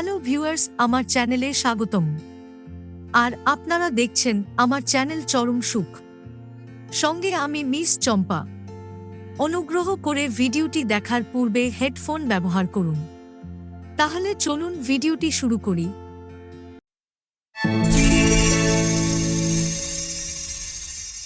Hello viewers, আমার চ্যানেলে স্বাগতম। আর আপনারা দেখছেন আমার চ্যানেল চরম সুখ। সঙ্গে আমি মিস চম্পা। অনুগ্রহ করে ভিডিওটি দেখার পূর্বে হেডফোন ব্যবহার করুন। তাহলে চলুন ভিডিওটি শুরু করি।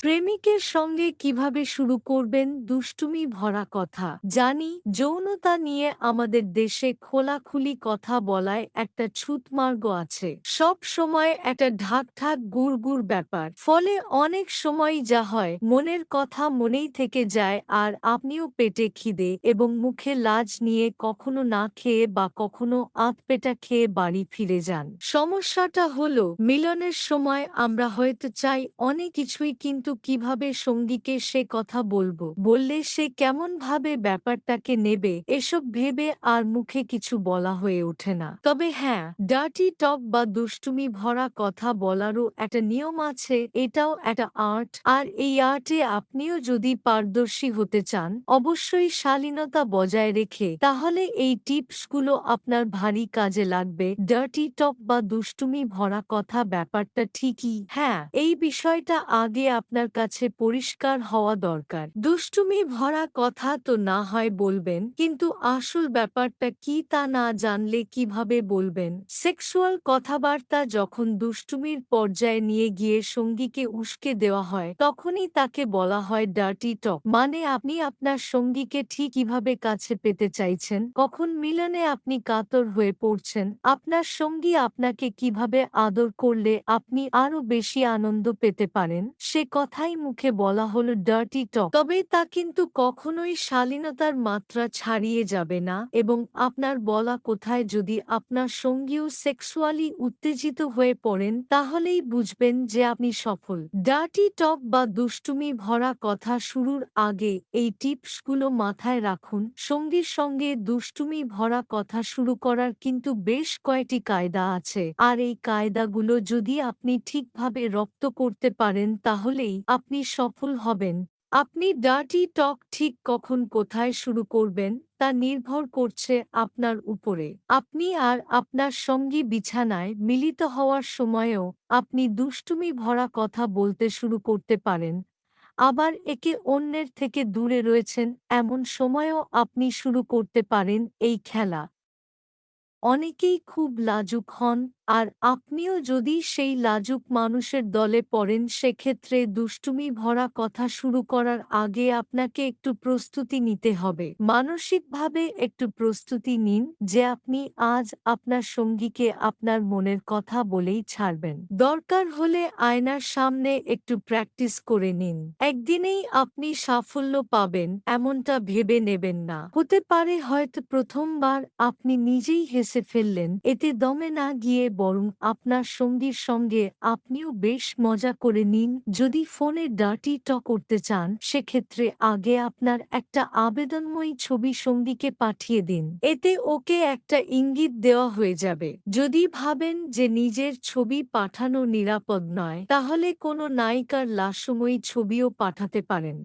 প্রেমিকের সঙ্গে কীভাবে শুরু করবেন? দুষ্টুমি ভরা কথা। জানি, যৌনতা নিয়ে আমাদের দেশে খোলাখুলি কথা বলায় একটা ছুতমার্গ আছে। সব সময় একটা ঢাক ঢাক গুড় গুড় ব্যাপার। ফলে অনেক সময় যা হয়, মনের কথা মনেই থেকে যায় আর আপনিও পেটে খিদে এবং মুখে লাজ নিয়ে কখনো না খেয়ে বা কখনো আধপেটা খেয়ে বাড়ি ফিরে যান। সমস্যাটা হলো, মিলনের সময় আমরা হয়তো চাই অনেক কিছুই কিন্তু কীভাবে সঙ্গীকে সে কথা বলব? বললে সে কেমন ভাবে ব্যাপারটাকে নেবে? এসব ভেবে আর মুখে কিছু বলা হয়ে ওঠে না। তবে হ্যাঁ ডার্টি টক বা দুষ্টুমি ভরা কথা বলারও একটা নিয়ম আছে, এটাও একটা আর্ট। আর এই আর্টে আপনিও যদি পারদর্শী হতে চান, অবশ্যই শালীনতা বজায় রেখে, তাহলে এই টিপসগুলো আপনার ভারী কাজে লাগবে। ডার্টি টক বা দুষ্টুমি ভরা কথা ব্যাপারটা ঠিকই। হ্যাঁ এই বিষয়টা আগে আপনার কাছে পরিষ্কার হওয়া দরকার। দুষ্টুমি ভরা কথা তো না হয় বলবেন, কিন্তু আসল ব্যাপারটা কি তা না জানলে কীভাবে বলবেন? সেক্সুয়াল কথাবার্তা যখন দুষ্টুমির পর্যায়ে নিয়ে গিয়ে সঙ্গীকে উস্কে দেওয়া হয়, তখনই তাকে বলা হয় ডার্টি টক। মানে আপনি আপনার সঙ্গীকে ঠিক কীভাবে কাছে পেতে চাইছেন? কখন মিলনে আপনি কাতর হয়ে পড়ছেন? আপনার সঙ্গী আপনাকে কীভাবে আদর করলে আপনি আরও বেশি আনন্দ পেতে পারেন? সে কথাই মুখে বলা হলো ডার্টি টক তবে তা কিন্তু কখনোই শালীনতার মাত্রা ছাড়িয়ে যাবে না এবং আপনার বলা কোথায় যদি আপনার সঙ্গীও সেক্সুয়ালি উত্তেজিত হয়ে পড়েন, তাহলেই বুঝবেন যে আপনি সফল। ডার্টি টক বা দুষ্টুমি ভরা কথা শুরুর আগে এই টিপসগুলো মাথায় রাখুন। সঙ্গীর সঙ্গে দুষ্টুমি ভরা কথা শুরু করার কিন্তু বেশ কয়েকটি কায়দা আছে। আর এই কায়দাগুলো যদি আপনি ঠিকভাবে রপ্ত করতে পারেন, তাহলেই আপনি সফল হবেন। আপনি ডার্টি টক ঠিক কখন কোথায় শুরু করবেন তা নির্ভর করছে আপনার উপরে। আপনি আর আপনার সঙ্গী বিছানায় মিলিত হওয়ার সময়েও আপনি দুষ্টুমি ভরা কথা বলতে শুরু করতে পারেন। আবার একে অন্যের থেকে দূরে রয়েছেন এমন সময়েও আপনি শুরু করতে পারেন এই খেলা। অনেকেই খুব লাজুক হন আর আপনিও যদি সেই লাজুক মানুষের দলে পড়েন, সেক্ষেত্রে দুষ্টুমি ভরা কথা শুরু করার আগে আপনাকে একটু প্রস্তুতি নিতে হবে। মানসিকভাবে একটু প্রস্তুতি নিন যে আপনি আজ আপনার সঙ্গীকে আপনার মনের কথা বলেই ছাড়বেন। দরকার হলে আয়নার সামনে একটু প্র্যাকটিস করে নিন। একদিনেই আপনি সাফল্য পাবেন, এমনটা ভেবে নেবেন না। হতে পারে হয়তো প্রথমবার আপনি নিজেই হেসে ফেললেন, এতে দমে না গিয়ে বরং আপনার সঙ্গীর সঙ্গে আপনিও বেশ মজা করে নিন। যদি ফোনে ডার্টি ট করতে চান, সেক্ষেত্রে আগে আপনার একটা আবেদনময়ী ছবি সঙ্গীকে পাঠিয়ে দিন। এতে ওকে একটা ইঙ্গিত দেওয়া হয়ে যাবে। যদি ভাবেন যে নিজের ছবি পাঠানো নিরাপদ নয়, তাহলে কোনো নায়িকার লাশময়ী ছবিও পাঠাতে পারেন।